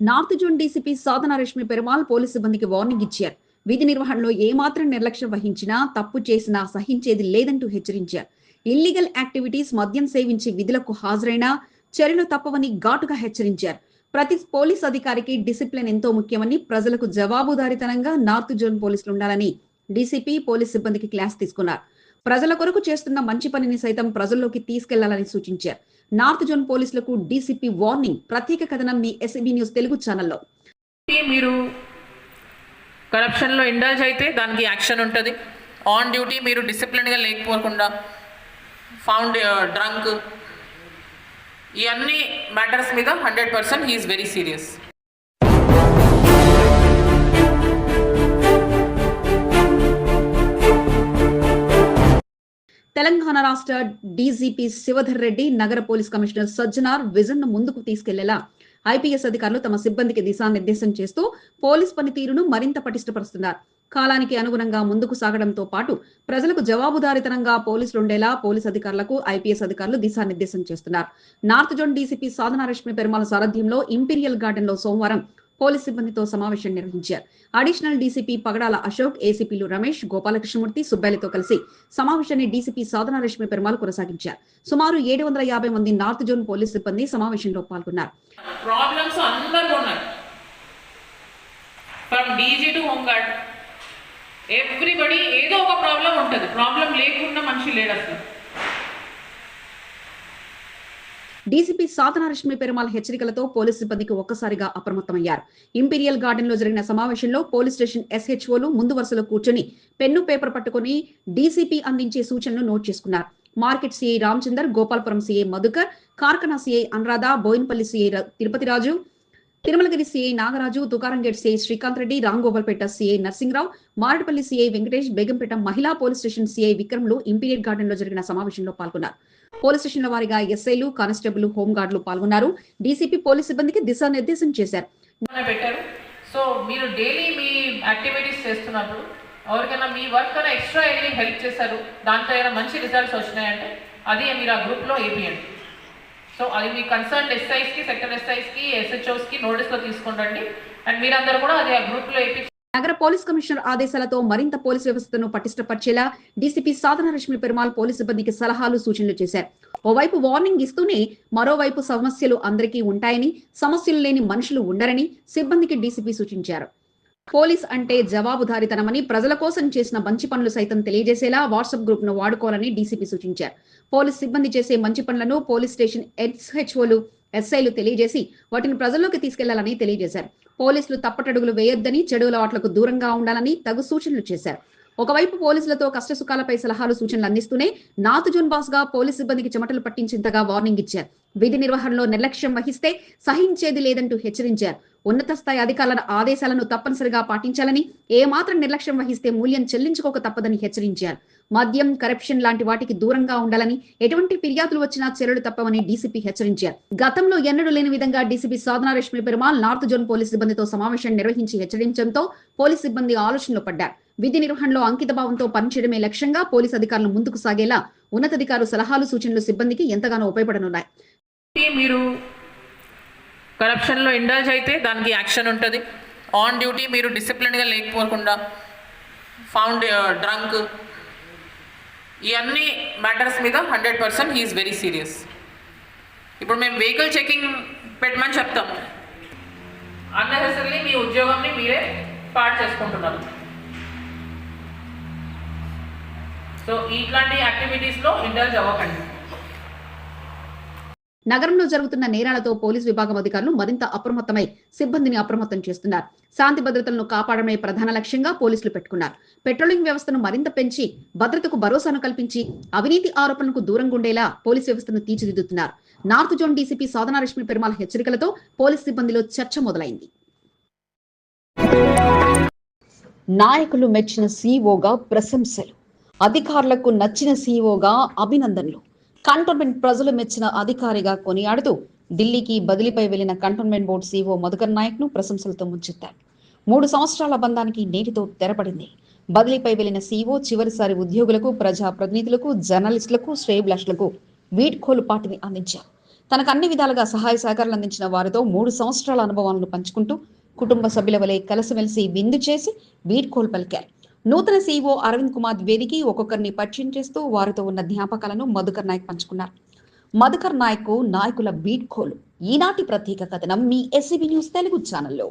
North zone DCP Sadhana Rashmi Perumal police సిబ్బందికి warning ఇచ్చారు. విధి నిర్వహణలో ఏమాత్రం నిర్లక్ష్యం వహించినా తప్పు చేసినా సహించేది లేదంటూ హెచ్చరించారు. ఇల్లీగల్ యాక్టివిటీస్ మద్యం సేవించి విధులకు హాజరైనా చర్యలు తప్పవని ఘాటుగా హెచ్చరించారు. ప్రతి పోలీస్ అధికారికి డిసిప్లిన్ ఎంతో ముఖ్యమని ప్రజలకు జవాబుదారితనంగా నార్త్ జోన్ పోలీసులు ఉండాలని డీసీపీ పోలీస్ సిబ్బందికి క్లాస్ తీసుకున్నారు. ప్రజల కొరకు చేస్తున్న మంచి పనిని సైతం ప్రజల్లోకి తీసుకెళ్ళాలని సూచించారు. నార్త్ జోన్ పోలీసులకు డీసీపీ వార్నింగ్. ప్రత్యేక కథనం మీ ఎస్బీ న్యూస్ తెలుగు ఛానల్లో. మీరు కరప్షన్లో ఇండల్జ్ అయితే దానికి యాక్షన్ ఉంటుంది. ఆన్ డ్యూటీ మీరు డిసిప్లిన్గా లేకపోకుండా ఫౌండ్ డ్రంక్ ఇవన్నీ మ్యాటర్స్ మీద hundred percent he is very serious Telangana రాష్ట్ర డీజీపీ శివధర్ రెడ్డి నగర పోలీస్ కమిషనర్ సజ్జనార్ విజన్ను ముందుకు తీసుకెళ్ళేలా? ఐపీఎస్ అధికారులు తమ సిబ్బందికి దిశానిర్దేశం చేస్తూ పోలీస్ పనితీరును మరింత పటిష్టపరుస్తున్నారు. కాలానికి అనుగుణంగా ముందుకు సాగడంతో పాటు ప్రజలకు జవాబుదారితనంగా పోలీసులు ఉండేలా పోలీస్ అధికారులకు ఐపీఎస్ అధికారులు దిశానిర్దేశం చేస్తున్నారు. North zone DCP Sadhana Rashmi Perumala సారథ్యంలో ఇంపీరియల్ గార్డెన్లో సోమవారం పోలీస్ సిబ్బందితో సమావేశం నిర్వహించారు. అడిషనల్ డీసీపీ పగడాల అశోక్ ఏసీపీలు రమేష్ గోపాలకృష్ణమూర్తి సుబ్బైలతో కలిసి సమావేశాన్ని డీసీపీ సాధన రష్మి పెరుమాల్ కొనసాగించారు. సుమారు ఏడు వందల యాభై మంది నార్త్ జోన్ పోలీస్ సిబ్బంది సమావేశంలో పాల్గొన్నారు. Problems from DG to everybody ఏదో ఒక ప్రాబ్లం ఉంటుంది. ప్రాబ్లం లేకుండా మనిషి లేడు అసలు డీసీపీ సాధన పెరుమాల్ హెచ్చరికలతో పోలీస్ సిబ్బందికి ఒక్కసారిగా అప్రమత్తమయ్యారు. ఇంపీరియల్ గార్డెన్లో జరిగిన సమావేశంలో పోలీస్ స్టేషన్ ఎస్హెచ్ఓలు ముందు వరుసలో కూర్చొని పెన్ను పేపర్ పట్టుకుని డీసీపీ అందించే సూచనలు నోట్ చేసుకున్నారు. Market CI Ramachandar Gopalapuram CI Madhukar Karkhana CI Anuradha Bowenpally CI Tirupati Raju Tirumalagiri CI Nagaraju Tukaramgate CI Srikanth Reddy Ramgopalpet CI Narsingrao Maredpally CI Venkatesh Begumpet మహిళా police station CI విక్రమ్లు imperial గార్డెన్లో జరిగిన సమావేశంలో పాల్గొన్నారు. Police స్టేషన్ల వారిగా ఎస్ఐలు constable హోంగార్డులు పాల్గొన్నారు. డీసీపీ పోలీస్ సిబ్బందికి దిశానిర్దేశం చేశారు. పెట్టారు. సో మీరు డైలీ మీ యాక్టివిటీస్ చేస్తున్నప్పుడు ఎవరికైనా మీ వర్క్ కన్నా ఎక్స్ట్రా వెళ్ళి హెల్ప్ చేశారు దాంతో ఏమైనా మంచి రిజల్ట్స్ వచ్చినాయంటే అది మీరు ఆ గ్రూప్లో ఏపీయండి సో అది మీ కన్సర్న్ ఎస్ఐస్కి సెక్టర్ ఎస్ఐస్కి ఎస్హెచ్ఓస్కి నోటీస్లో తీసుకుంటండి. అండ్ మీరందరూ కూడా అది ఆ గ్రూప్లో ఏపీ నగర పోలీస్ కమిషనర్ ఆదేశాలతో మరింత పోలీస్ వ్యవస్థను పటిష్టపరిచేలా డీసీపీ సాధన రష్మి పెరుమాల్ పోలీస్ సిబ్బందికి సలహాలు సూచనలు చేశారు. ఓవైపు వార్నింగ్ ఇస్తూనే మరోవైపు సమస్యలు అందరికీ ఉంటాయని సమస్యలు లేని మనుషులు ఉండరని సిబ్బందికి డీసీపీ సూచించారు. పోలీస్ అంటే జవాబుదారితనమని ప్రజల కోసం చేసిన మంచి పనులు సైతం తెలియజేసేలా వాట్సాప్ గ్రూప్ను వాడుకోవాలని డీసీపీ సూచించారు. పోలీస్ సిబ్బంది చేసే మంచి పనులను పోలీస్ స్టేషన్ ఎస్హెచ్ఓలు ఎస్ఐలు తెలియజేసి వాటిని ప్రజల్లోకి తీసుకెళ్ళాలని తెలియజేశారు. పోలీసులు తప్పటడుగులు వేయొద్దని చెడు అలవాట్లకు దూరంగా ఉండాలని తగు సూచనలు చేశారు. ఒకవైపు పోలీసులతో కష్టసుఖాలపై సలహాలు సూచనలు అందిస్తూనే నార్త్ జోన్ బాస్గా పోలీస్ సిబ్బందికి చెమటలు పట్టించేంతగా వార్నింగ్ ఇచ్చారు. విధి నిర్వహణలో నిర్లక్ష్యం వహిస్తే సహించేది లేదంటూ హెచ్చరించారు. ఉన్నత స్థాయి అధికారుల ఆదేశాలను తప్పనిసరిగా పాటించాలని ఏమాత్రం నిర్లక్ష్యం వహిస్తే మూల్యం చెల్లించుకోక తప్పదని హెచ్చరించారు. మద్యం కరప్షన్ లాంటి వాటికి దూరంగా ఉండాలని ఎటువంటి ఫిర్యాదులు వచ్చినా చర్యలు తప్పవని డీసీపీ హెచ్చరించారు. గతంలో ఎన్నడూ లేని విధంగా DCP Sadhana Rashmi Perumal north zone police సిబ్బందితో సమావేశం నిర్వహించి హెచ్చరించడంతో పోలీస్ సిబ్బంది ఆలోచనలో పడ్డారు. విధి నిర్వహణలో అంకిత భావంతో పనిచేయడమే లక్ష్యంగా పోలీస్ అధికారులు ముందుకు సాగేలా ఉన్నతాధికారులు సలహాలు సూచనలు సిబ్బందికి ఎంతగానో ఉపయోగపడనున్నాయి. మీరు కరప్షన్లో ఇండల్జ్ అయితే దానికి యాక్షన్ ఉంటుంది. ఆన్ డ్యూటీ మీరు డిసిప్లిన్గా లేకపోకుండా ఫౌండ్ డ్రంక్ uh, ఇవన్నీ మ్యాటర్స్ మీద hundred percent he is very serious ఇప్పుడు మేము వెహికల్ చెకింగ్ పెట్టమని చెప్తాం అన్నెసరీ మీ ఉద్యోగంని మీరే పాడు చేసుకుంటున్నారు. సో ఇట్లాంటి యాక్టివిటీస్లో ఇండల్జ్ అవ్వకండి నగరంలో జరుగుతున్న నేరాలతో పోలీస్ విభాగం అధికారులు మరింత అప్రమత్తమై సిబ్బందిని అప్రమత్తం చేస్తున్నారు. శాంతి భద్రతలను కాపాడమే ప్రధాన లక్ష్యంగా పోలీసులు పెట్టుకున్నారు. పెట్రోలింగ్ వ్యవస్థను మరింత పెంచి భద్రతకు భరోసాను కల్పించి అవినీతి ఆరోపణలకు దూరంగా ఉండేలా పోలీస్ వ్యవస్థను తీర్చిదిద్దుతున్నారు. North zone DCP Sadhana Perumala హెచ్చరికలతో police సిబ్బందిలో చర్చ మొదలైంది. నాయకులు మెచ్చిన సీఓగా ప్రశంసలు. అధికారులకు నచ్చిన సీఓగా అభినందనలు. కంటోన్మెంట్ ప్రజలు మెచ్చిన అధికారిగా కొనియాడుతూ ఢిల్లీకి బదిలీపై వెళ్ళిన కంటోన్మెంట్ బోర్డు సీఓ మధుకర్ నాయక్ను ప్రశంసలతో ముంచెత్తారు. మూడు సంవత్సరాల బంధానికి నేటితో తెరపడింది. బదిలీపై వెళ్ళిన సీఓ చివరిసారి ఉద్యోగులకు ప్రజా ప్రతినిధులకు జర్నలిస్టులకు శ్రేయభిలాషులకు వీడ్కోలు పాటిని అందించారు. తనకు అన్ని విధాలుగా సహాయ సహకారాలు అందించిన వారితో మూడు సంవత్సరాల అనుభవాలను పంచుకుంటూ కుటుంబ సభ్యుల వలె కలిసిమెలిసి విందు చేసి వీడ్కోలు పలికారు. నూతన సీఈఓ అరవింద్ కుమార్ ద్వివేదికి ఒక్కొక్కరిని పరిచయం చేస్తూ వారితో ఉన్న జ్ఞాపకాలను మధుకర్ నాయక్ పంచుకున్నారు. మధుకర్ నాయక్ నాయకుల వీడ్కోలు ఈనాటి ప్రత్యేక కథనం మీ ఎస్సీబీ న్యూస్ తెలుగు ఛానల్లో.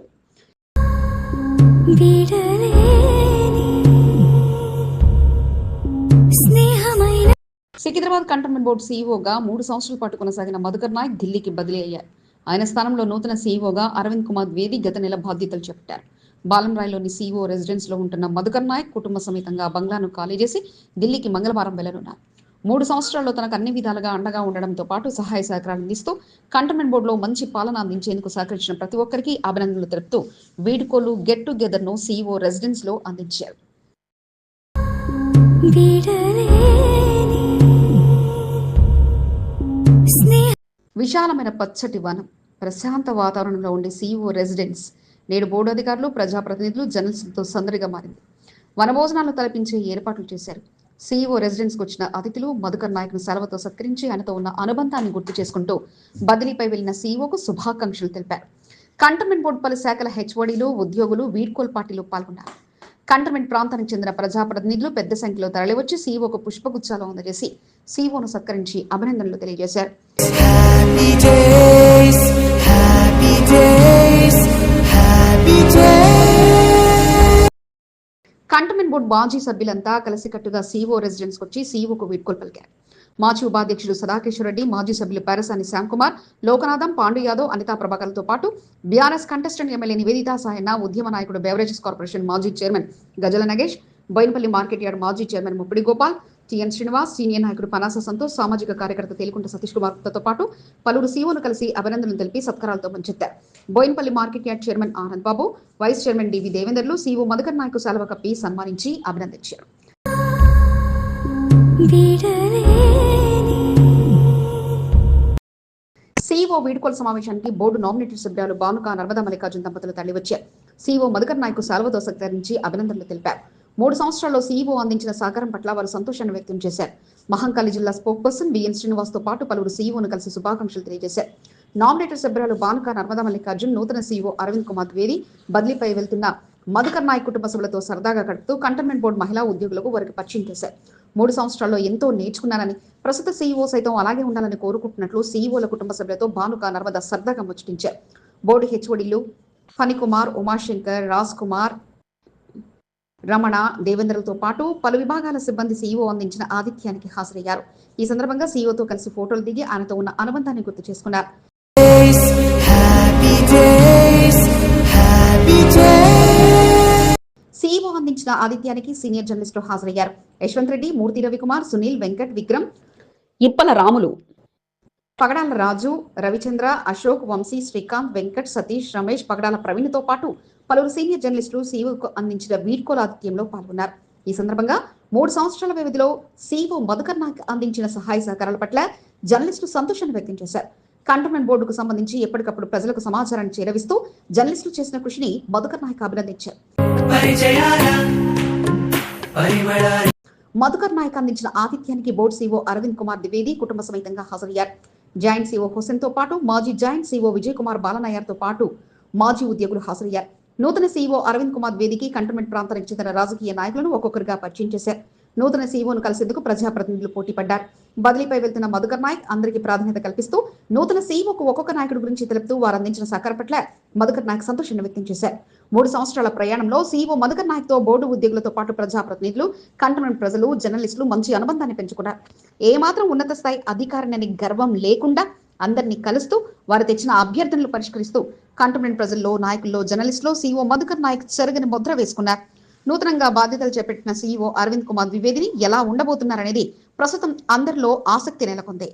సికింద్రాబాద్ కంటోన్మెంట్ బోర్డు సీఈఓగా మూడు సంవత్సరాల పాటు కొనసాగిన మధుకర్ నాయక్ ఢిల్లీకి బదిలీ అయ్యారు. ఆయన స్థానంలో నూతన సీఈఓగా అరవింద్ కుమార్ ద్వేది గత నెల బాధ్యతలు చేపట్టారు. బాలంరాయ్లోని సీఈఓ రెసిడెన్స్లో ఉంటున్న మధుకర్ నాయక్ కుటుంబ సమేతంగా బంగ్లాను ఖాళీ చేసి ఢిల్లీకి మంగళవారం వెళ్ళనున్నారు మూడు సంవత్సరాల్లో తనకు అన్ని విధాలుగా అండగా ఉండడంతో పాటు సహాయ సహకారాలు అందిస్తూ కంటోన్మెంట్ బోర్డులో మంచి పాలన అందించేందుకు సహకరించిన ప్రతి ఒక్కరికి అభినందనలు తెలుపుతూ వీడ్కోలు గెట్ టుగెదర్ను సీఈఓ రెసిడెన్స్లో అందించారు. విశాలమైన పచ్చటి వనం ప్రశాంత వాతావరణంలో ఉండే సీఈఓ రెసిడెన్స్ నేడు బోర్డు అధికారులు ప్రజాప్రతినిధులు జర్నలిస్టులతో సందడిగా మారింది. వనభోజనాలు తలపించే ఏర్పాట్లు చేశారు. సీఈఓ రెసిడెన్స్కు వచ్చిన అతిథులు మధుకర్ నాయక్ను సెలవుతో సత్కరించి ఆయనతో ఉన్న అనుబంధాన్ని గుర్తు చేసుకుంటూ బదిలీపై వెళ్ళిన సీఈఓకు శుభాకాంక్షలు తెలిపారు. కంటోన్మెంట్ బోర్డు పలు శాఖల హెచ్ఓడీలు ఉద్యోగులు వీడ్కోల్ పార్టీలో పాల్గొన్నారు. కంటోన్మెంట్ ప్రాంతానికి చెందిన ప్రజాప్రతినిధులు పెద్ద సంఖ్యలో తరలివచ్చి సీఈఓకు పుష్పగుచ్చాలు అందజేసి సీఈఓను సత్కరించి అభినందనలు తెలియజేశారు. కంటోన్మెంట్ బోర్డు మాజీ సభ్యులంతా కలిసికట్టుగా సీఓ రెసిడెన్స్ వచ్చి సీఓకు వీడ్కోలు పలికారు. మాజీ ఉపాధ్యక్షుడు సదాకేశ్వర రెడ్డి మాజీ సభ్యులు పారసాని శ్యాంకుమార్ లోకనాథం పాండు యాదవ్ అనితా ప్రభాకర్లతో పాటు BRS contestant MLA Niveditha Sayanna ఉద్యమ నాయకుడు బెవరేజెస్ కార్పొరేషన్ మాజీ chairman Gajala Nagesh Bowenpally market yard మాజీ chairman Muppidi Gopal TN Srinivas senior నాయకుడు పనాస సంతోష్ సామాజిక కార్యకర్త తేలికుంట సతీష్ కుమార్తో పాటు పలువురు సీఓలు కలిసి అభినందనలు తెలిపి సత్కారాలతో ముంచెత్తారు. Bowenpally market yard chairman Anand Babu vice chairman DV దేవేందర్లు CO Madhukar నాయకు సెలవు కప్పి సన్మానించి అభినందించారు. సీఓ వీడ్కోల సమావేశానికి బోర్డు నామినేటెడ్ సభ్యులు భానుక నర్మదా మల్లికార్జున దంపతులు తరలివచ్చారు. సీఓ మధుకర్ నాయకు సెలవుతో సత్కరించి అభినందనలు తెలిపారు. మూడు సంవత్సరాల్లో సీఈఓ అందించిన సహకారం పట్ల వారు సంతోషాన్ని వ్యక్తం చేశారు. మహంకాళి జిల్లా స్పోక్ పర్సన్ బిఎన్ శ్రీనివాస్తో పాటు పలువురు సీఈఓను కలిసి శుభాకాంక్షలు తెలియజేశారు. నామినేటర్ సభ్యురాలు బానుక నర్మదా మల్లికార్జున్ నూతన సీఈఓ అరవింద్ కుమార్ ద్వేది బదిలీపై వెళ్తున్న మధుకర్ నాయక్ కుటుంబ సభ్యులతో సరదాగా గడుపుతూ కంటోన్మెంట్ బోర్డు మహిళా ఉద్యోగులకు వారికి పరిచయం చేశారు. మూడు సంవత్సరాల్లో ఎంతో నేర్చుకున్నానని ప్రస్తుత సీఈఓ సైతం అలాగే ఉండాలని కోరుకుంటున్నట్లు సీఈఓల కుటుంబ సభ్యులతో భానుక నర్మదా సరదాగా ముచ్చటించారు. బోర్డు హెచ్ఓడీలు ఫణికుమార్ ఉమాశంకర్ రాజ్ కుమార్ రమణ దేవేంద్రలతో పాటు పలు విభాగాల సిబ్బంది సీఈఓ అందించిన ఆతిథ్యానికి హాజరయ్యారు. ఈ సందర్భంగా సీఈఓతో కలిసి ఫోటోలు దిగి ఆయనతో ఉన్న అనుబంధాన్ని గుర్తు చేసుకున్నారు. సీఈఓ అందించిన ఆతిథ్యానికి సీనియర్ జర్నలిస్టులు హాజరయ్యారు. యశ్వంత్ రెడ్డి మూర్తి రవికుమార్ సునీల్ వెంకట్ విక్రమ్ ఇప్పల రాములు. పగడాల రాజు రవిచంద్ర అశోక్ వంశీ శ్రీకాంత్ వెంకట్ సతీష్ రమేష్ పగడాల ప్రవీణ్తో పాటు పలువురు సీనియర్ జర్నలిస్టులు సీఈఓకు అందించిన వీడ్కోలాతిథ్యంలో పాల్గొన్నారు. ఈ సందర్భంగా మూడు సంవత్సరాల వ్యవధిలో సీఈఓ మధుకర్ నాయక్ అందించిన సహాయ సహకారాల పట్ల జర్నలిస్టులు సంతోషాన్ని వ్యక్తం చేశారు. కంటోన్మెంట్ బోర్డుకు సంబంధించి ఎప్పటికప్పుడు ప్రజలకు సమాచారాన్ని చేరవిస్తూ జర్నలిస్టులు చేసిన కృషిని మధుకర్ నాయక్ అభినందించారు. మధుకర్ నాయక్ అందించిన ఆతిథ్యానికి బోర్డు సీఓ అరవింద్ కుమార్ ద్వివేది కుటుంబ సమేతంగా హాజరయ్యారు. జాయింట్ సీఓ హుసేన్తో పాటు మాజీ జాయింట్ సీఓ విజయ్ కుమార్ బాలనాయర్తో పాటు మాజీ ఉద్యోగులు హాజరయ్యారు. నూతన సీఈఓ అరవింద్ కుమార్ ద్వేదికి కంటోన్మెంట్ ప్రాంతానికి చెందిన రాజకీయ నాయకులను ఒక్కొక్కరుగా పరిచయం చేశారు. నూతన సీఈఓను కలిసేందుకు ప్రజాప్రతినిధులు పోటీ పడ్డారు. బదిలీపై వెళ్తున్న మధుకర్ నాయక్ అందరికీ ప్రాధాన్యత కల్పిస్తూ నూతన సీఈఓకు ఒక్కొక్క నాయకుడి గురించి తెలుపుతూ వారు అందించిన సహకారం పట్ల మధుకర్ నాయక్ సంతోషాన్ని వ్యక్తం చేశారు. మూడు సంవత్సరాల ప్రయాణంలో సీఈఓ మధుకర్ నాయక్తో బోర్డు ఉద్యోగులతో పాటు ప్రజాప్రతినిధులు కంటోన్మెంట్ ప్రజలు జర్నలిస్టులు మంచి అనుబంధాన్ని పెంచుకున్నారు. ఏమాత్రం ఉన్నత స్థాయి అధికారిని గర్వం లేకుండా అందరినీ కలుస్తూ వారు తెచ్చిన అభ్యర్థనలు పరిష్కరిస్తూ కంటోన్మెంట్ ప్రజల్లో నాయకుల్లో జర్నలిస్టులో సీఈఓ మధుకర్ నాయక్ చెరగని ముద్ర వేసుకున్నారు. నూతనంగా బాధ్యతలు చేపట్టిన సీఈఓ అరవింద్ కుమార్ ద్వివేదిని ఎలా ఉండబోతున్నారనేది ప్రస్తుతం అందరిలో ఆసక్తి నెలకొంది.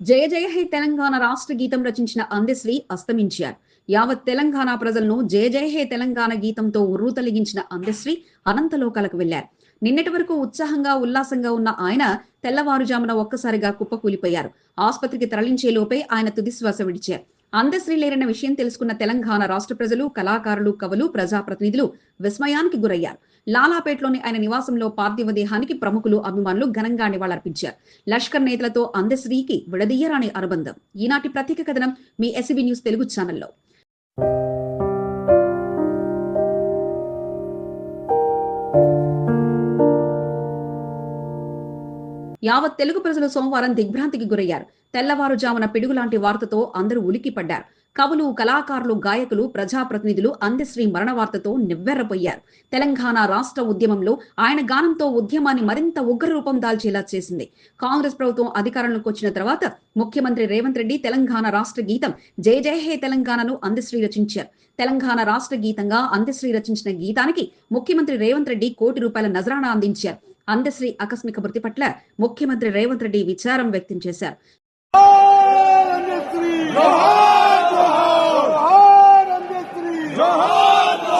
జయ జయ హే తెలంగాణ రాష్ట్ర గీతం రచించిన అందశ్రీ అస్తమించారు. యావత్ తెలంగాణ ప్రజలను జయ జయ హే తెలంగాణ గీతంతో ఉర్రూతలిగించిన అందశ్రీ అనంతలోకాలకు వెళ్ళారు నిన్నటి వరకు ఉత్సాహంగా ఉల్లాసంగా ఉన్న ఆయన తెల్లవారుజామున ఒక్కసారిగా కుప్పకూలిపోయారు. ఆసుపత్రికి తరలించే లోపే ఆయన తుదిశ్వాస విడిచారు. అందశ్రీ లేరన్న విషయం తెలుసుకున్న తెలంగాణ రాష్ట్ర ప్రజలు కళాకారులు కవులు ప్రజాప్రతినిధులు విస్మయానికి గురయ్యారు. లాలాపేటలోని ఆయన నివాసంలో పార్థివ దేహానికి ప్రముఖులు అభిమానులు ఘనంగా నివాళులర్పించారు. లష్కర్ నేతలతో అందశ్రీకి విడదీయరాని అనుబంధం. ఈనాటి ప్రత్యేక కథనం మీ ఎస్బీ న్యూస్ తెలుగు ఛానల్లో. యావత్ తెలుగు ప్రజలు సోమవారం దిగ్భ్రాంతికి గురయ్యారు. తెల్లవారుజామున పిడుగులాంటి వార్తతో అందరూ ఉలిక్కిపడ్డారు. కవులు కళాకారులు గాయకులు ప్రజాప్రతినిధులు అందశ్రీ మరణ వార్తతో నివ్వెర్రపోయారు తెలంగాణ రాష్ట్ర ఉద్యమంలో ఆయన గానంతో ఉద్యమాన్ని మరింత ఉగ్ర రూపం దాల్చేలా చేసింది. కాంగ్రెస్ ప్రభుత్వం అధికారంలోకి వచ్చిన తర్వాత ముఖ్యమంత్రి రేవంత్ రెడ్డి తెలంగాణ రాష్ట్ర గీతం జయ జయ హే తెలంగాణను అందశ్రీ రచించారు. తెలంగాణ రాష్ట్ర గీతంగా అందశ్రీ రచించిన గీతానికి ముఖ్యమంత్రి రేవంత్ రెడ్డి కోటి రూపాయల నజరానా అందించారు. అందశ్రీ ఆకస్మిక మృతి పట్ల ముఖ్యమంత్రి రేవంత్ రెడ్డి విచారం వ్యక్తం చేశారు.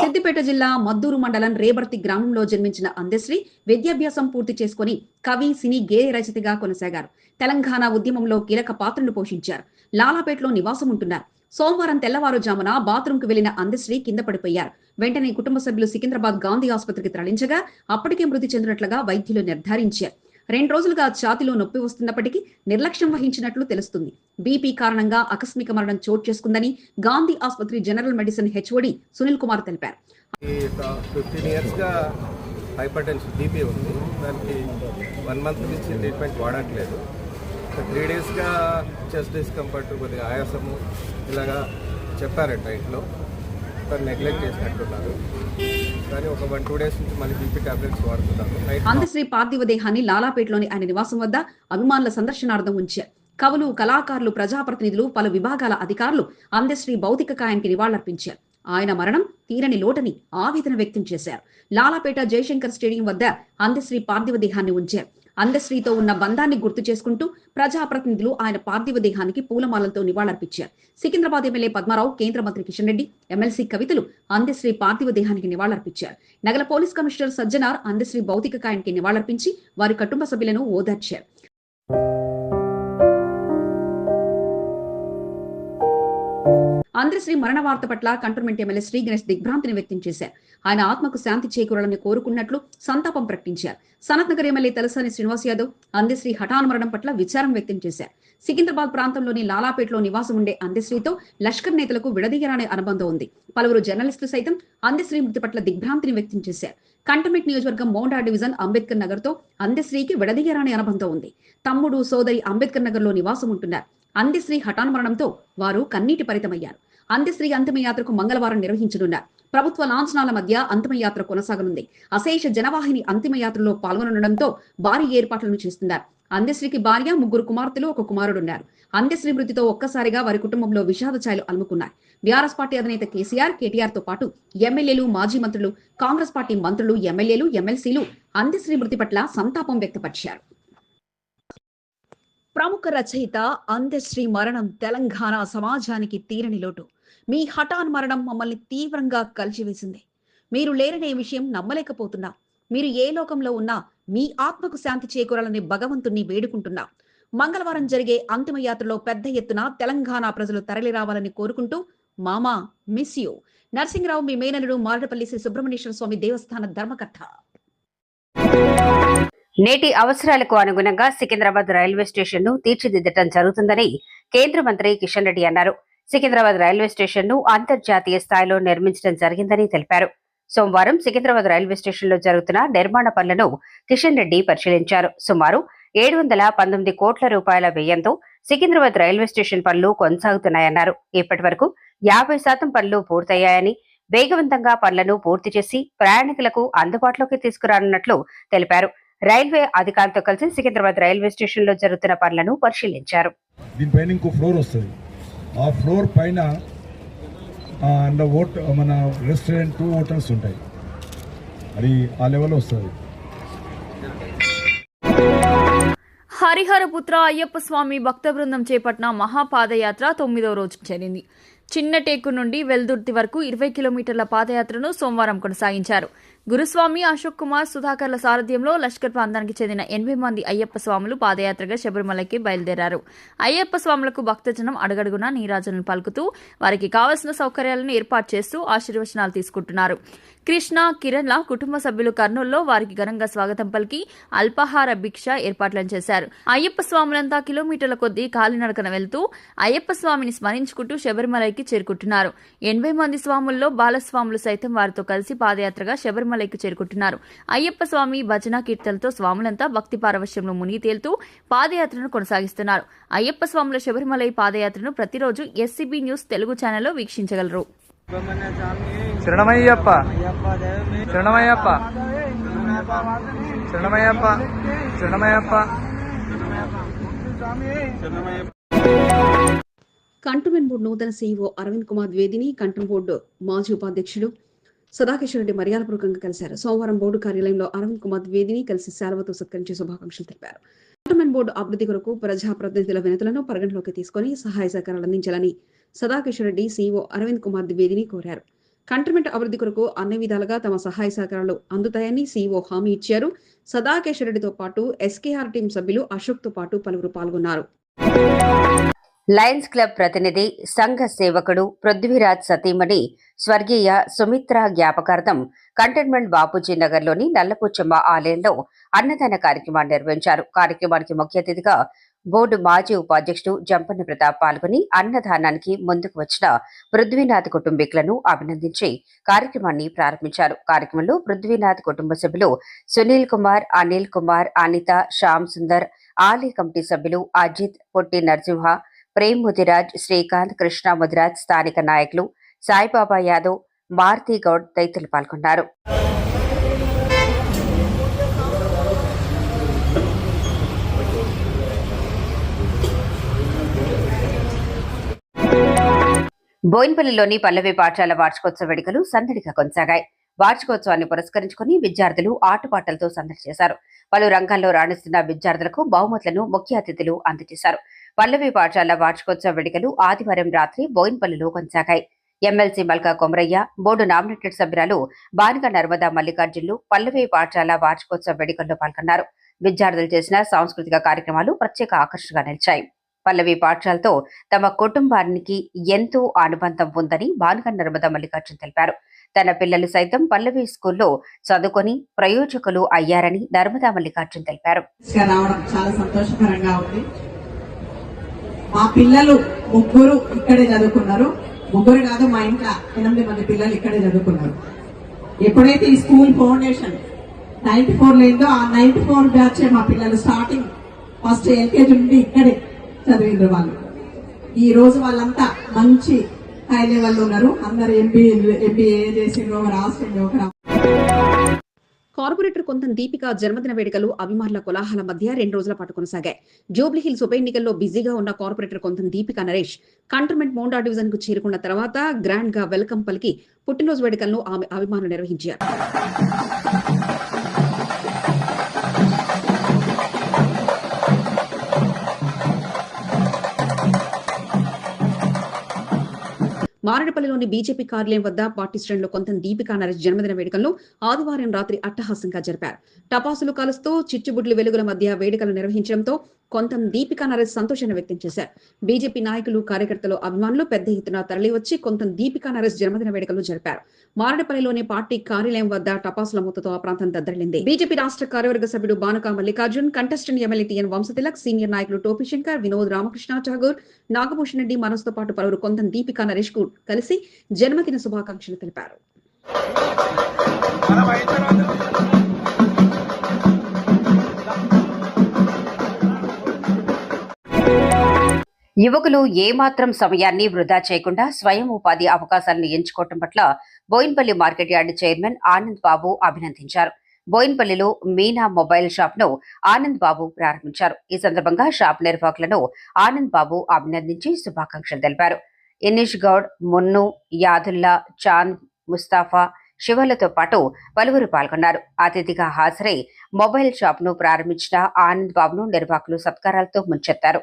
సిద్దిపేట జిల్లా మద్దూరు మండలం రేబర్తి గ్రామంలో జన్మించిన అందశ్రీ విద్యాభ్యాసం పూర్తి చేసుకుని కవి సినీ గేయ రచయితగా కొనసాగారు. తెలంగాణ ఉద్యమంలో కీలక పాత్రను పోషించారు. లాలాపేటలో నివాసం ఉంటున్నారు. సోమవారం తెల్లవారుజామున బాత్రూంకు వెళ్ళిన అందశ్రీ కింద పడిపోయారు. వెంటనే కుటుంబ సభ్యులు సికింద్రాబాద్ గాంధీ ఆసుపత్రికి తరలించగా అప్పటికే మృతి చెందినట్లుగా వైద్యులు నిర్ధారించారు. రెండు రోజులుగా ఛాతిలో నొప్పి వస్తున్నప్పటికీ నిర్లక్ష్యం వహించినట్లు తెలుస్తుంది. బీపీ కారణంగా ఆకస్మిక మరణం చోటు చేసుకుందని గాంధీ ఆసుపత్రి general medicine HOD Sunil Kumar తెలిపారు. ఫిఫ్టీన్ ఇయర్స్గా హైపర్ టెన్షన్ బీపీ ఉంది. దానికి వన్ మంత్ నుంచి ట్రీట్మెంట్ వాడట్లేదు. త్రీ డేస్గా చెస్ట్ డిస్కంఫర్ట్ కొద్దిగా ఆయాసము ఇలాగా చెప్పారంట ఇంట్లో తను నెగ్లెక్ట్ చేసినట్టున్నారు. కానీ ఒక వన్ టూ డేస్ నుంచి మళ్ళీ బీపీ టాబ్లెట్స్ వాడుతున్నారు. అందశ్రీ పార్థివ దేహాన్ని లాలాపేటలోని ఆయన నివాసం వద్ద అభిమానుల సందర్శనార్థం ఉంచారు. కవులు కళాకారులు ప్రజాప్రతినిధులు పలు విభాగాల అధికారులు అందశ్రీ భౌతిక కాయానికి నివాళులర్పించారు. ఆయన మరణం తీరని లోటని ఆవేదన వ్యక్తం చేశారు. లాలాపేట జయశంకర్ స్టేడియం వద్ద అందశ్రీ పార్థివ దేహాన్ని ఉంచారు. అందశ్రీతో ఉన్న బంధాన్ని గుర్తు చేసుకుంటూ ప్రజాప్రతినిధులు ఆయన పార్థివ దేహానికి పూలమాలలతో నివాళులర్పించారు. సికింద్రాబాద్ ఎమ్మెల్యే పద్మారావు కేంద్ర మంత్రి కిషన్ రెడ్డి ఎమ్మెల్సీ కవితలు అందశ్రీ పార్థివ దేహానికి నివాళులర్పించారు. నగర పోలీస్ కమిషనర్ సజ్జనార్ అందశ్రీ భౌతిక కాయానికి నివాళులర్పించి వారి కుటుంబ సభ్యులను ఓదార్చారు. అందరిశ్రీ మరణ వార్త పట్ల కంటోన్మెంట్ ఎమ్మెల్యే శ్రీ గణేష్ దిగ్భ్రాంతిని వ్యక్తం చేశారు. ఆయన ఆత్మకు శాంతి చేకూరాలని కోరుకున్నట్లు సంతాపం ప్రకటించారు. సనత్ నగర్ ఎమ్మెల్యే తలసాని శ్రీనివాస్ యాదవ్ అందశ్రీ హఠాన్ మరణం పట్ల విచారం వ్యక్తం చేశారు. సికింద్రాబాద్ ప్రాంతంలోని లాలాపేటలో నివాసం ఉండే అందశ్రీతో లష్కర్ నేతలకు విడదీయరానే అనుబంధం ఉంది. పలువురు జర్నలిస్టులు సైతం అందశ్రీ మృతి పట్ల దిగ్భ్రాంతిని వ్యక్తం చేశారు. కంటోన్మెంట్ నియోజకవర్గం మౌండా డివిజన్ అంబేద్కర్ నగర్తో అందశ్రీకి విడదీయరానే అనుబంధం ఉంది. తమ్ముడు సోదరి అంబేద్కర్ నగర్లో నివాసం ఉంటున్నారు. అందిశ్రీ హఠాన్మరణంతో వారు కన్నీటి పరితమయ్యారు. అందిశ్రీ అంతిమయాత్రకు మంగళవారం నిర్వహించనున్నారు. ప్రభుత్వ లాంఛనాల మధ్య అంతిమయాత్ర కొనసాగనుంది. అశేష జనవాహిని అంతిమయాత్రలో పాల్గొనడంతో భారీ ఏర్పాట్లను చేస్తున్నారు. అందశ్రీకి భార్య ముగ్గురు కుమార్తెలు ఒక కుమారుడున్నారు. అందశ్రీ మృతితో ఒక్కసారిగా వారి కుటుంబంలో విషాద ఛాయలు అలుముకున్నాయి. బీఆర్ఎస్ పార్టీ అధినేత కేసీఆర్ కేటీఆర్తో పాటు ఎమ్మెల్యేలు మాజీ మంత్రులు కాంగ్రెస్ పార్టీ మంత్రులు ఎమ్మెల్యేలు ఎమ్మెల్సీలు అందశ్రీ మృతి పట్ల సంతాపం వ్యక్తపరిచారు. ప్రముఖ రచయిత అందశ్రీ మరణం తెలంగాణ సమాజానికి తీరని లోటు. మీ హఠాన్ మరణం మమ్మల్ని తీవ్రంగా కలిచివేసింది. మీరు లేరనే విషయం నమ్మలేకపోతున్నా. మీరు ఏ లోకంలో ఉన్నా మీ ఆత్మకు శాంతి చేకూరాలని భగవంతుణ్ణి వేడుకుంటున్నా. మంగళవారం జరిగే అంతిమ యాత్రలో పెద్ద ఎత్తున తెలంగాణ ప్రజలు తరలిరావాలని కోరుకుంటూ మామా మిస్ యూ నరసింహరావు మీ మేనలుడు మారడపల్లి శ్రీ సుబ్రహ్మణ్యేశ్వర స్వామి దేవస్థాన ధర్మకర్త. నేటి అవసరాలకు అనుగుణంగా సికింద్రాబాద్ రైల్వే స్టేషన్ను తీర్చిదిద్దటం జరుగుతుందని కేంద్ర మంత్రి కిషన్ రెడ్డి అన్నారు. సికింద్రాబాద్ రైల్వే స్టేషన్ను అంతర్జాతీయ స్థాయిలో నిర్మించడం జరిగిందని తెలిపారు. సోమవారం సికింద్రాబాద్ రైల్వే స్టేషన్లో జరుగుతున్న నిర్మాణ పనులను కిషన్ రెడ్డి పరిశీలించారు. సుమారు ఏడు వందల పంతొమ్మిది కోట్ల రూపాయల వ్యయంతో సికింద్రాబాద్ రైల్వే స్టేషన్ పనులు కొనసాగుతున్నాయన్నారు. ఇప్పటి వరకు యాభై శాతం పనులు పూర్తయ్యాయని వేగవంతంగా పనులను పూర్తి చేసి ప్రయాణికులకు అందుబాటులోకి తీసుకురానున్నట్లు తెలిపారు. రైల్వే అధికారులతో కలిసి సికింద్రాబాద్ రైల్వే స్టేషన్లో జరుగుతున్న పనులను పరిశీలించారు. దీనిపైన ఇంకో ఫ్లోర్ వస్తుంది. ఆ ఫ్లోర్ పైన మన రెస్టారెంట్ హోటల్స్ ఉంటాయి. అది ఆ లెవెల్ వస్తుంది. హరిహరపుత్ర అయ్యప్ప స్వామి భక్త బృందం చేపట్టిన మహాపాదయాత్ర తొమ్మిదో రోజు చేరింది చిన్న టేకు నుండి వెల్దుర్తి వరకు ఇరవై కిలోమీటర్ల పాదయాత్రను సోమవారం కొనసాగించారు. గురుస్వామి అశోక్ కుమార్ సుధాకర్ల సారథ్యంలో లష్కర్ ప్రాంతానికి చెందిన ఎనభై మంది అయ్యప్ప స్వాములు పాదయాత్రగా శబరిమలకి బయలుదేరారు. అయ్యప్ప స్వాములకు భక్తజనం అడుగడుగున నీరాజనలు పలుకుతూ వారికి కావలసిన సౌకర్యాలను ఏర్పాటు చేస్తూ ఆశీర్వచనాలు తీసుకుంటున్నారు. కృష్ణ కిరణ్ల కుటుంబ సభ్యులు కర్నూలులో వారికి ఘనంగా స్వాగతం పలికి అల్పాహార భిక్ష ఏర్పాట్లను చేశారు. అయ్యప్ప స్వాములంతా కిలోమీటర్ల కొద్దీ కాలినడకన వెళ్తూ అయ్యప్ప స్వామిని స్మరించుకుంటూ శబరిమలైకి చేరుకుంటున్నారు. ఎనభై మంది స్వాముల్లో బాలస్వాములు సైతం వారితో కలిసి పాదయాత్రగా శబరిమల శబరిమలైకి చేరుకుంటున్నారు. అయ్యప్ప స్వామి భజన కీర్తనలతో స్వాములంతా భక్తి పారవశ్యంలో మునిగి తేలుతూ పాదయాత్రను కొనసాగిస్తున్నారు. అయ్యప్ప స్వాముల శబరిమలై పాదయాత్రను ప్రతిరోజు ఎస్సీబీ న్యూస్ తెలుగు ఛానల్లో వీక్షించగలరు. శరణమయ్యప్ప. శరణమయ్యప్ప. శరణమయ్యప్ప. శరణమయ్యప్ప. కంటోన్మెంట్ బోర్డు నూతన సీఈఓ అరవింద్ కుమార్ ద్వేదిని కంటోన్ బోర్డు మాజీ ఉపాధ్యక్షుడు సదాకిషన్ రెడ్డి మర్యాదపూర్వకంగా కలిశారు. సోమవారం బోర్డు కార్యాలయంలో అరవింద్ కుమార్ ద్వివేదిని కలిసి శారవతో సత్కరించి శుభాకాంక్షలు తెలిపారు. కంటోన్మెంట్ బోర్డు అభివృద్ధి కొరకు ప్రజాప్రతినిధుల వినతులను పరిగణలోకి తీసుకుని సహాయ సహకారాలు అందించాలని సదాకేశ్వర రెడ్డి సీఈఓ అరవింద్ కుమార్ ద్వివేదిని కోరారు. కంటర్మెంట్ అభివృద్ధి కొరకు అన్ని విధాలుగా తమ సహాయ సహకారాలు అందుతాయని సీఈఓ హామీ ఇచ్చారు. సదాకేశ్వరరెడ్డితో పాటు ఎస్కేఆర్ టీం సభ్యులు అశోక్తో పాటు పలువురు పాల్గొన్నారు. లయన్స్ క్లబ్ ప్రతినిధి సంఘ సేవకుడు పృథ్వీరాజ్ సతీమణి స్వర్గీయ సుమిత్ర జ్ఞాపకార్థం కంటైన్మెంట్ బాపూజీ నగర్లోని నల్లపుచ్చమ్మ ఆలయంలో అన్నదాన కార్యక్రమాన్ని నిర్వహించారు. కార్యక్రమానికి ముఖ్య అతిథిగా బోర్డు మాజీ ఉపాధ్యక్షుడు జంపన్న ప్రతాప్ పాల్గొని అన్నదానానికి ముందుకు వచ్చిన పృథ్వీనాథ్ కుటుంబీకులను అభినందించి కార్యక్రమాన్ని ప్రారంభించారు. కార్యక్రమంలో పృథ్వీనాథ్ కుటుంబ సభ్యులు సునీల్ కుమార్ అనిల్ కుమార్ అనిత శ్యామ్ సుందర్ ఆలయ కమిటీ సభ్యులు అజిత్ పొట్టి నరసింహ ప్రేమ్ ముదిరాజ్ శ్రీకాంత్ కృష్ణ ముదిరాజ్ స్థానిక నాయకులు సాయిబాబా యాదవ్ మారుతి గౌడ్ తదితరులు పాల్గొన్నారు. బోయిన్పల్లిలోని పల్లవి పాఠశాల వార్షికోత్సవ వేడుకలు సందడిగా కొనసాగాయి. వార్షికోత్సవాన్ని పురస్కరించుకుని విద్యార్థులు ఆటపాటలతో సందడి చేశారు. పలు రంగాల్లో రాణిస్తున్న విద్యార్థులకు బహుమతులను ముఖ్య అతిథులు అందజేశారు. పల్లవి పాఠశాల వార్షికోత్సవ వేడుకలు ఆదివారం రాత్రి బోయిన్పల్లిలో కొనసాగాయి. MLC Malka Komaraiah board nominated సభ్యురాలు బానిక నర్మదా మల్లికార్జునులు పల్లవి పాఠశాల వార్షికోత్సవ వేడుకల్లో పాల్గొన్నారు. విద్యార్థులు చేసిన సాంస్కృతిక కార్యక్రమాలు ప్రత్యేక ఆకర్షణగా నిలిచాయి. పల్లవి పాఠశాలతో తమ కుటుంబానికి ఎంతో అనుబంధం ఉందని బానుక నర్మదా మల్లికార్జున్ తెలిపారు. తన పిల్లలు సైతం పల్లవి స్కూల్లో చదువుకొని ప్రయోజకులు అయ్యారని నర్మదా మల్లికార్జున్ తెలిపారు. చాలా సంతోషకరంగా ఉంది. మా పిల్లలు ముగ్గురు ఇక్కడే చదువుకున్నారు. ముగ్గురు కాదు మా ఇంట్లో ఎనిమిది మంది పిల్లలు ఇక్కడే చదువుకున్నారు. ఎప్పుడైతే ఈ స్కూల్ ఫౌండేషన్ నైన్టీ ఫోర్ లేదో ఆ నైన్టీ ఫోర్ బ్యాచ్ మా పిల్లలు స్టార్టింగ్ ఫస్ట్ ఎల్కేజీ నుండి ఇక్కడే చదివిండ్రు వాళ్ళు. ఈ రోజు వాళ్ళంతా మంచి హై లెవెల్లో ఉన్నారు. అందరు ఎంబీఏ ఎంబీఏ చేసిండ్రు ఒకరు రాసిండ్రు ఒకరు కార్పొరేటర్ కొంత దీపిక జన్మదిన వేడుకలు అభిమానుల కోలాహల మధ్య రెండు రోజుల పాటు కొనసాగాయి. జూబ్లీ హిల్స్ ఉప ఎన్నికల్లో బిజీగా ఉన్న కార్పొరేటర్ కొంత దీపిక నరేష్ కంటర్మెంట్ మోండా డివిజన్కు చేరుకున్న తర్వాత గ్రాండ్గా వెల్కమ్ పలికి పుట్టినరోజు వేడుకలను ఆమె అభిమానులు నిర్వహించారు. మారేడుపల్లిలోని బీజేపీ కార్యాలయం వద్ద పార్టీ శ్రేణులు కొంత దీపికా నరేష్ జన్మదిన వేడుకలను ఆదివారం రాత్రి అట్టహాసంగా జరిపారు. టపాసులు కలుస్తూ చిచ్చుబుడ్లు వెలుగుల మధ్య వేడుకలు నిర్వహించడంతో కొంత దీపికా నరేష్ సంతోషాన్ని వ్యక్తం చేశారు. బీజేపీ నాయకులు కార్యకర్తలు అభిమానులు పెద్ద ఎత్తున తరలివచ్చి కొంత దీపికా నరేష్ జన్మదిన వేడుకలు జరిపారు. మారడపల్లిలోని పార్టీ కార్యాలయం వద్ద టపాసుల మూతతో ఆ ప్రాంతం దద్దరిల్లింది. బీజేపీ రాష్ట్ర కార్యవర్గ సభ్యుడు Banaka Mallikarjun contestant MLA TN Vamshatilak senior నాయకులు టోపీ శంకర్ వినోద్ రామకృష్ణ ఠాగూర్ నాగభూషణ్ రెడ్డి మనోజ్తో పాటు పలువురు కొందం దీపికా నరేష్కు కలిసి జన్మదిన శుభాకాంక్షలు తెలిపారు. యువకులు ఏమాత్రం సమయాన్ని వృధా చేయకుండా స్వయం ఉపాధి అవకాశాలను ఎంచుకోవటం పట్ల Bowenpally market yard chairman Anand Babu అభినందించారు. బోయిన్పల్లిలో మీనా మొబైల్ షాప్ను ఆనంద్ బాబు ప్రారంభించారు. ఈ సందర్భంగా షాప్ నిర్వాహకులను ఆనంద్ బాబు అభినందించి శుభాకాంక్షలు తెలిపారు. ఇనిష్ గౌడ్ మున్ను యాదుల్లా చాంద్ ముస్తాఫా శివలతో పాటు పలువురు పాల్గొన్నారు. అతిథిగా హాజరై మొబైల్ షాప్ను ప్రారంభించిన ఆనంద్ బాబును నిర్వాహకులు సత్కారాలతో ముంచెత్తారు.